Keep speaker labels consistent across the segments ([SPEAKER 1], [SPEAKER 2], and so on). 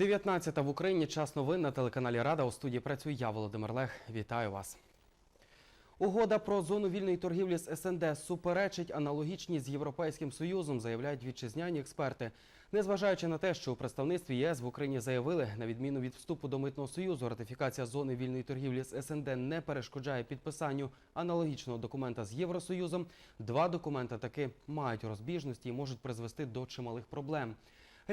[SPEAKER 1] 19 в Україні. Час новин на телеканалі Рада. У студії працює я, Володимир Лех. Вітаю вас. Угода про зону вільної торгівлі з СНД суперечить аналогічній з Європейським Союзом, заявляють вітчизняні експерти. Незважаючи на те, що у представництві ЄС в Україні заявили, на відміну від вступу до митного союзу, ратифікація зони вільної торгівлі з СНД не перешкоджає підписанню аналогічного документа з Євросоюзом. Два документа таки мають розбіжності і можуть призвести до чималих проблем.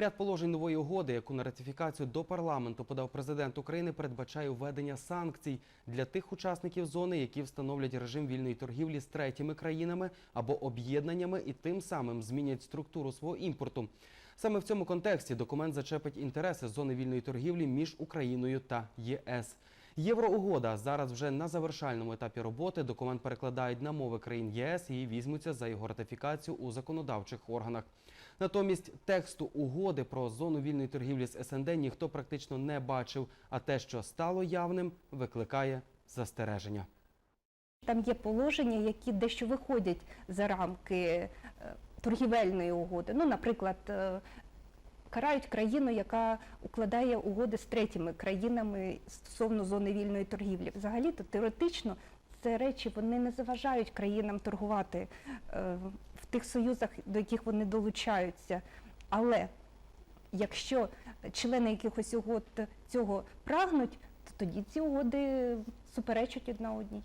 [SPEAKER 1] Ряд положень нової угоди, яку на ратифікацію до парламенту подав президент України, передбачає введення санкцій для тих учасників зони, які встановлять режим вільної торгівлі з третіми країнами або об'єднаннями, і тим самим змінять структуру свого імпорту. Саме в цьому контексті документ зачепить інтереси зони вільної торгівлі між Україною та ЄС. Євроугода зараз вже на завершальному етапі роботи. Документ перекладають на мови країн ЄС і візьмуться за його ратифікацію у законодавчих органах. Натомість тексту угоди про зону вільної торгівлі з СНД ніхто практично не бачив, а те, що стало явним, викликає застереження.
[SPEAKER 2] Там є положення, які дещо виходять за рамки е, торгівельної угоди. Ну, наприклад, е, карають країну, яка укладає угоди з третіми країнами стосовно зони вільної торгівлі. Взагалі-то теоретично це речі вони не заважають країнам торгувати е, тих союзах, до яких вони долучаються. Але якщо члени якихось угод цього прагнуть, то тоді ці угоди суперечать одна одній.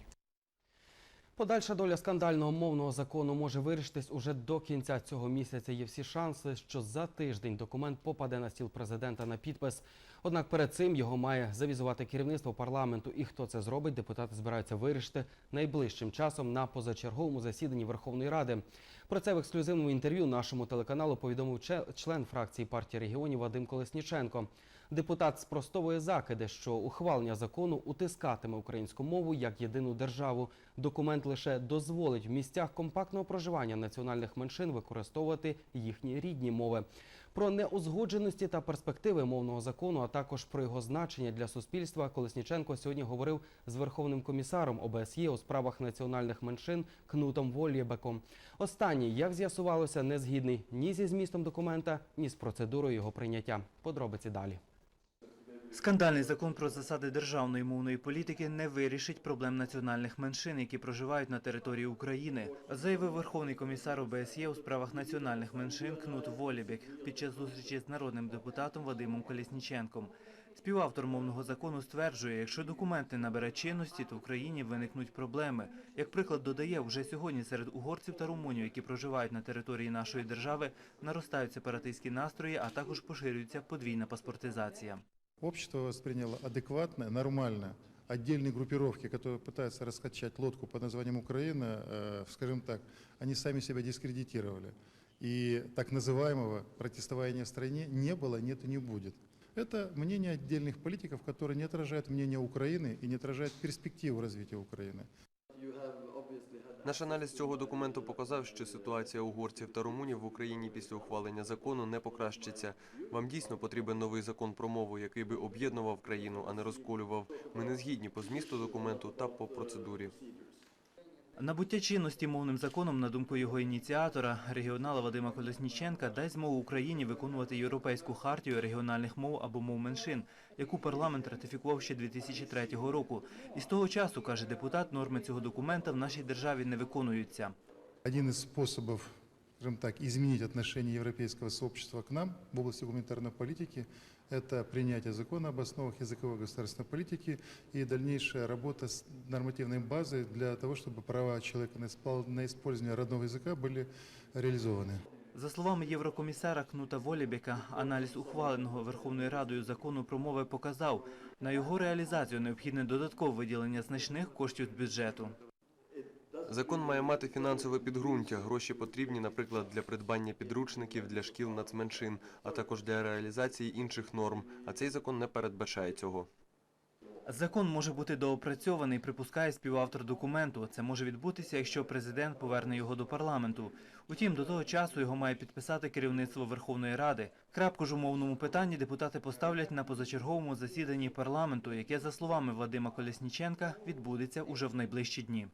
[SPEAKER 1] Подальша доля скандального мовного закону може вирішитись уже до кінця цього місяця. Є всі шанси, що за тиждень документ попаде на стіл президента на підпис. Однак перед цим його має завізувати керівництво парламенту. І хто це зробить, депутати збираються вирішити найближчим часом на позачерговому засіданні Верховної Ради. Про це в ексклюзивному інтерв'ю нашому телеканалу повідомив член фракції партії регіонів Вадим Колесніченко. Депутат спростовує закиди, що ухвалення закону утискатиме українську мову як єдину державу. Документ лише дозволить в місцях компактного проживання національних меншин використовувати їхні рідні мови. Про неузгодженості та перспективи мовного закону, а також про його значення для суспільства, Колесніченко сьогодні говорив з верховним комісаром ОБСЄ у справах національних меншин Кнутом Волєбеком. Останній, як з'ясувалося, не згідний ні зі змістом документа, ні з процедурою його прийняття. Подробиці далі.
[SPEAKER 3] Скандальний закон про засади державної мовної політики не вирішить проблем національних меншин, які проживають на території України, заявив Верховний комісар ОБСЄ у справах національних меншин Кнут Волібек під час зустрічі з народним депутатом Вадимом Колісніченком. Співавтор мовного закону стверджує, якщо документ не набере чинності, то в країні виникнуть проблеми. Як приклад додає, вже сьогодні серед угорців та румунів, які проживають на території нашої держави, наростають сепаратистські настрої, а також поширюється подвійна паспортизація.
[SPEAKER 4] Общество восприняло адекватно, нормально. Отдельные группировки, которые пытаются раскачать лодку под названием Украина, э, скажем так, они сами себя дискредитировали. И так называемого протестования в стране не было, нет и не будет. Это мнение отдельных политиков, которые не отражают мнение Украины и не отражают перспективу развития Украины.
[SPEAKER 5] Наш аналіз цього документу показав, що ситуація угорців та румунів в Україні після ухвалення закону не покращиться. Вам дійсно потрібен новий закон про мову, який би об'єднував країну, а не розколював. Ми не згідні по змісту документу та по процедурі.
[SPEAKER 3] Набуття чинності мовним законом, на думку його ініціатора, регіонала Вадима Колесніченка, дасть змогу Україні виконувати Європейську хартію регіональних мов або мов меншин, яку парламент ратифікував ще 2003 року. І з того часу, каже депутат, норми цього документа в нашій державі не виконуються.
[SPEAKER 4] Один из способов, скажем так, изменить отношение европейского сообщества к нам в области гуманитарной политики – это принятие закона об основах языковой государственной политики и дальнейшая работа с нормативной базой для того, чтобы права человека на испол- на использование родного языка были реализованы.
[SPEAKER 3] За словами єврокомісара Кнута Волібека, аналіз ухваленого Верховною Радою закону про мови показав, на його реалізацію необхідне додаткове виділення значних коштів з бюджету.
[SPEAKER 5] Закон має мати фінансове підґрунтя. Гроші потрібні, наприклад, для придбання підручників для шкіл нацменшин, а також для реалізації інших норм. А цей закон не передбачає цього.
[SPEAKER 3] Закон може бути доопрацьований, припускає співавтор документу. Це може відбутися, якщо президент поверне його до парламенту. Утім, до того часу його має підписати керівництво Верховної Ради. Крапку ж у мовному питанні депутати поставлять на позачерговому засіданні парламенту, яке, за словами Вадима Колесніченка, відбудеться уже в найближчі дні.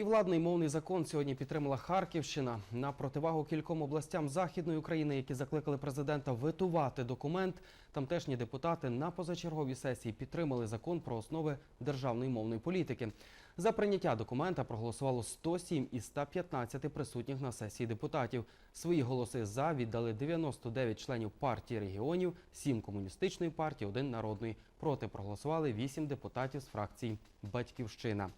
[SPEAKER 1] І владний мовний закон сьогодні підтримала Харківщина на противагу кільком областям західної України, які закликали президента витувати документ. Тамтешні депутати на позачерговій сесії підтримали закон про основи державної мовної політики. За прийняття документа проголосувало 107 із 115 присутніх на сесії депутатів. Свої голоси за віддали 99 членів партії регіонів, 7 комуністичної партії, 1 народної. Проти проголосували 8 депутатів з фракції Батьківщина.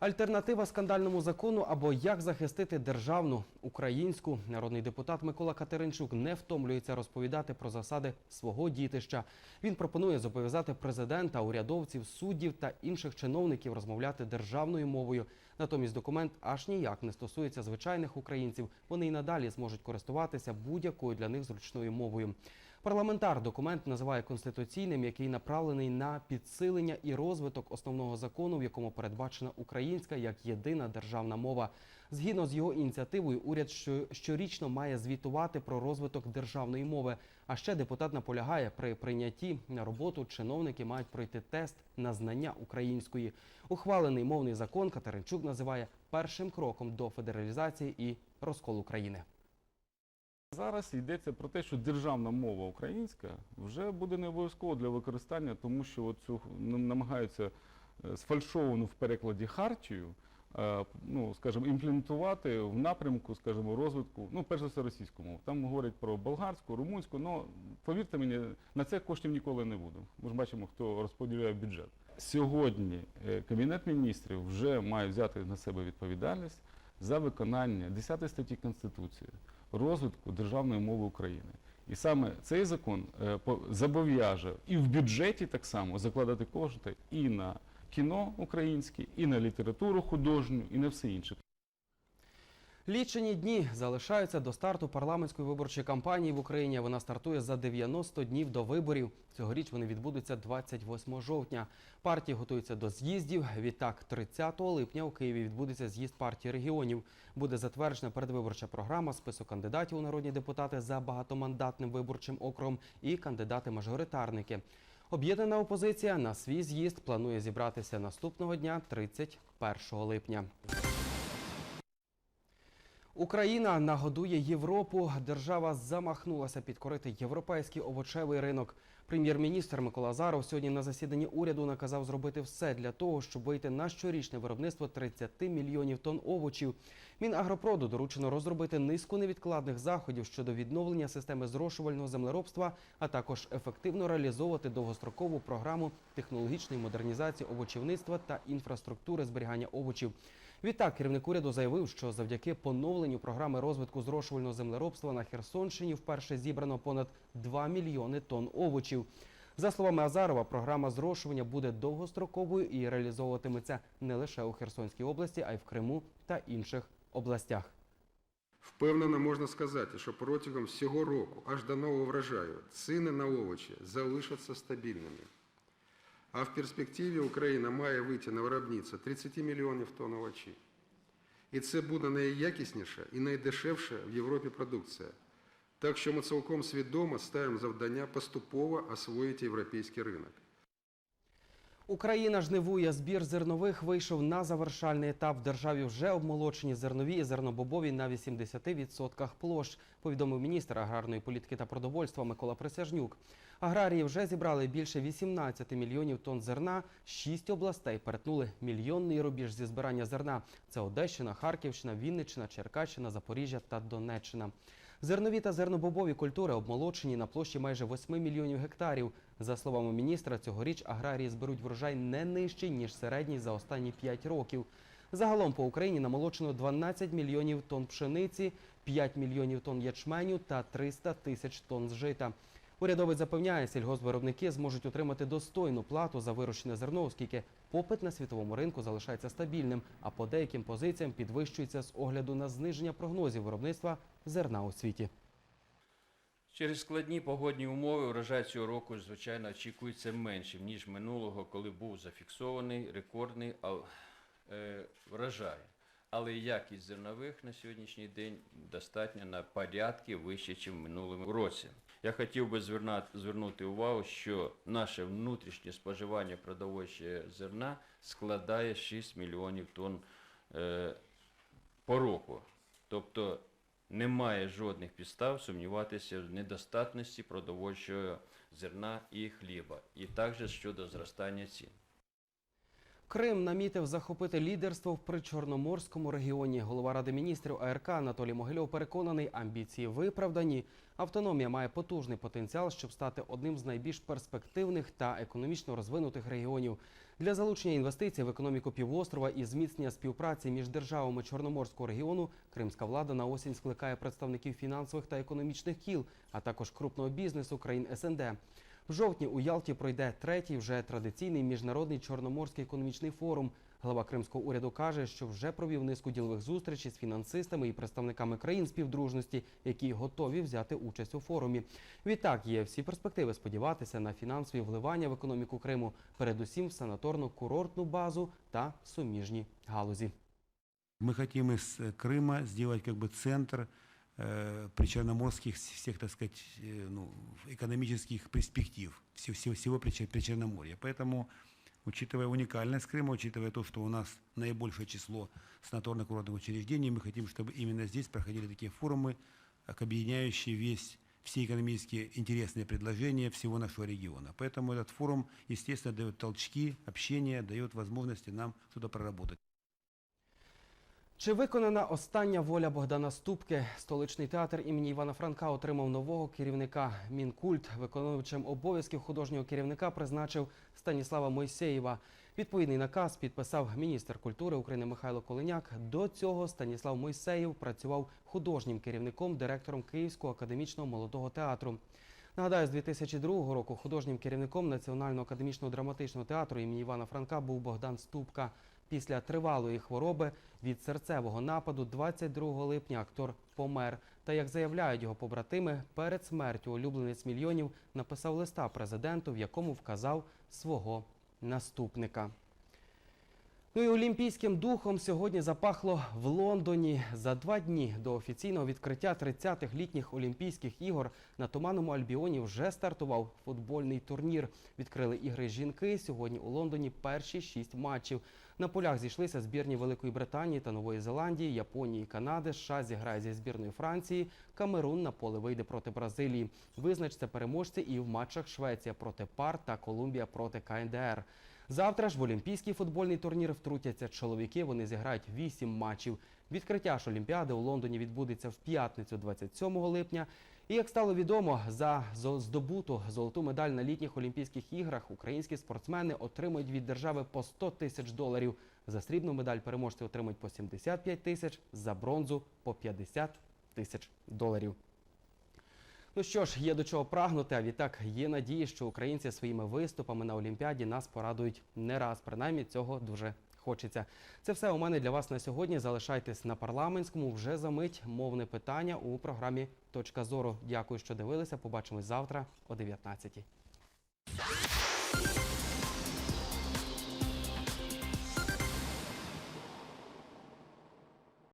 [SPEAKER 1] Альтернатива скандальному закону або як захистити державну українську народний депутат Микола Катеринчук не втомлюється розповідати про засади свого дітища. Він пропонує зобов'язати президента, урядовців, суддів та інших чиновників розмовляти державною мовою. Натомість документ аж ніяк не стосується звичайних українців. Вони й надалі зможуть користуватися будь-якою для них зручною мовою. Парламентар документ називає конституційним, який направлений на підсилення і розвиток основного закону, в якому передбачена українська як єдина державна мова. Згідно з його ініціативою, уряд щорічно має звітувати про розвиток державної мови. А ще депутат наполягає, при прийнятті на роботу чиновники мають пройти тест на знання української. Ухвалений мовний закон Катеринчук називає першим кроком до федералізації і розколу країни.
[SPEAKER 6] Зараз йдеться про те, що державна мова українська вже буде не обов'язково для використання, тому що от цю нам- намагаються е, сфальшовану в перекладі хартію, е, ну, скажімо, імплементувати в напрямку, скажімо, розвитку, ну, перш за все, російську мову. Там говорять про болгарську, румунську, але повірте мені, на це коштів ніколи не буде. Ми ж бачимо, хто розподіляє бюджет. Сьогодні е, Кабінет міністрів вже має взяти на себе відповідальність за виконання 10 статті Конституції розвитку державної мови України. І саме цей закон е, зобов'яже і в бюджеті так само закладати кошти і на кіно українське, і на літературу художню, і на все інше.
[SPEAKER 1] Лічені дні залишаються до старту парламентської виборчої кампанії в Україні. Вона стартує за 90 днів до виборів. Цьогоріч вони відбудуться 28 жовтня. Партії готуються до з'їздів. Відтак, 30 липня у Києві відбудеться з'їзд партії регіонів. Буде затверджена передвиборча програма, список кандидатів у народні депутати за багатомандатним виборчим округом і кандидати-мажоритарники. Об'єднана опозиція на свій з'їзд планує зібратися наступного дня, 31 липня. Україна нагодує Європу. Держава замахнулася підкорити європейський овочевий ринок. Прем'єр-міністр Микола Азаров сьогодні на засіданні уряду наказав зробити все для того, щоб вийти на щорічне виробництво 30 мільйонів тонн овочів. Мінагропроду доручено розробити низку невідкладних заходів щодо відновлення системи зрошувального землеробства, а також ефективно реалізовувати довгострокову програму технологічної модернізації овочівництва та інфраструктури зберігання овочів. Відтак керівник уряду заявив, що завдяки поновленню програми розвитку зрошувального землеробства на Херсонщині вперше зібрано понад 2 мільйони тонн овочів. За словами Азарова, програма зрошування буде довгостроковою і реалізовуватиметься не лише у Херсонській області, а й в Криму та інших областях.
[SPEAKER 7] Впевнено можна сказати, що протягом всього року, аж до нового врожаю, ціни на овочі залишаться стабільними. А в перспективі Україна має вийти на виробництво 30 мільйонів тонн овочів. І це буде найякісніша і найдешевша в Європі продукція. Так що ми цілком свідомо ставимо завдання поступово освоїти європейський ринок.
[SPEAKER 1] Україна жнивує. Збір зернових вийшов на завершальний етап. В державі вже обмолочені зернові і зернобобові на 80% площ, повідомив міністр аграрної політики та продовольства Микола Присяжнюк. Аграрії вже зібрали більше 18 мільйонів тонн зерна. Шість областей перетнули мільйонний рубіж зі збирання зерна. Це Одещина, Харківщина, Вінниччина, Черкащина, Запоріжжя та Донеччина. Зернові та зернобобові культури обмолочені на площі майже 8 мільйонів гектарів. За словами міністра, цьогоріч аграрії зберуть врожай не нижчий, ніж середній за останні 5 років. Загалом по Україні намолочено 12 мільйонів тонн пшениці, 5 мільйонів тонн ячменю та 300 тисяч тонн жита. Урядовець запевняє, сільгоспвиробники зможуть отримати достойну плату за вирощене зерно, оскільки попит на світовому ринку залишається стабільним, а по деяким позиціям підвищується з огляду на зниження прогнозів виробництва зерна у світі.
[SPEAKER 8] Через складні погодні умови урожай цього року, звичайно, очікується меншим, ніж минулого, коли був зафіксований рекордний е, врожай. Але якість зернових на сьогоднішній день достатньо на порядки вище, ніж в минулому році. Я хотів би звернути увагу, що наше внутрішнє споживання продовольчого зерна складає 6 мільйонів тонн е, по року. Тобто немає жодних підстав сумніватися в недостатності продовольчого зерна і хліба. І також щодо зростання цін.
[SPEAKER 1] Крим намітив захопити лідерство в причорноморському регіоні. Голова Ради міністрів АРК Анатолій Могильов переконаний, амбіції виправдані. Автономія має потужний потенціал, щоб стати одним з найбільш перспективних та економічно розвинутих регіонів. Для залучення інвестицій в економіку півострова і зміцнення співпраці між державами Чорноморського регіону кримська влада на осінь скликає представників фінансових та економічних кіл, а також крупного бізнесу країн СНД. В жовтні у Ялті пройде третій вже традиційний міжнародний чорноморський економічний форум. Глава кримського уряду каже, що вже провів низку ділових зустрічей з фінансистами і представниками країн співдружності, які готові взяти участь у форумі. Відтак є всі перспективи сподіватися на фінансові вливання в економіку Криму, передусім в санаторно-курортну базу та суміжні галузі.
[SPEAKER 9] Мы хотим из э, Крыма сделать как бы центр Э, причерноморских всех, так сказать, э, ну, экономических перспектив всего, всего, всего Причер- Причерноморья. Поэтому, учитывая уникальность Крыма, учитывая то, что у нас наибольшее число санаторно-курортных учреждений, мы хотим, чтобы именно здесь проходили такие форумы, объединяющие весь все экономические интересные предложения всего нашего региона. Поэтому этот форум, естественно, дает толчки, общение, дает возможности нам что-то проработать.
[SPEAKER 1] Чи виконана остання воля Богдана Ступки? Столичний театр імені Івана Франка отримав нового керівника Мінкульт. Виконувачем обов'язків художнього керівника призначив Станіслава Мойсеєва. Відповідний наказ підписав міністр культури України Михайло Коленяк. До цього Станіслав Мойсеєв працював художнім керівником, директором Київського академічного молодого театру. Нагадаю, з 2002 року художнім керівником Національного академічного драматичного театру імені Івана Франка був Богдан Ступка. Після тривалої хвороби від серцевого нападу 22 липня актор помер. Та як заявляють його побратими, перед смертю улюбленець мільйонів написав листа президенту, в якому вказав свого наступника. Ну і олімпійським духом сьогодні запахло в Лондоні. За два дні до офіційного відкриття 30-х літніх Олімпійських ігор на Туманному Альбіоні вже стартував футбольний турнір. Відкрили ігри жінки. Сьогодні у Лондоні перші шість матчів. На полях зійшлися збірні Великої Британії та Нової Зеландії, Японії, Канади. США зіграє зі збірною Франції. Камерун на поле вийде проти Бразилії. Визначаться переможці і в матчах Швеція проти пар та Колумбія проти КНДР. Завтра ж в Олімпійський футбольний турнір втрутяться чоловіки. Вони зіграють вісім матчів. Відкриття ж Олімпіади у Лондоні відбудеться в п'ятницю, 27 липня. І як стало відомо, за здобуту золоту медаль на літніх Олімпійських іграх українські спортсмени отримують від держави по 100 тисяч доларів. За срібну медаль переможці отримують по 75 тисяч, за бронзу по 50 тисяч доларів. Ну що ж, є до чого прагнути, а відтак є надії, що українці своїми виступами на Олімпіаді нас порадують не раз. Принаймні цього дуже хочеться. Це все у мене для вас на сьогодні. Залишайтесь на парламентському. Вже за мить мовне питання у програмі Точка зору. Дякую, що дивилися. Побачимось завтра о 19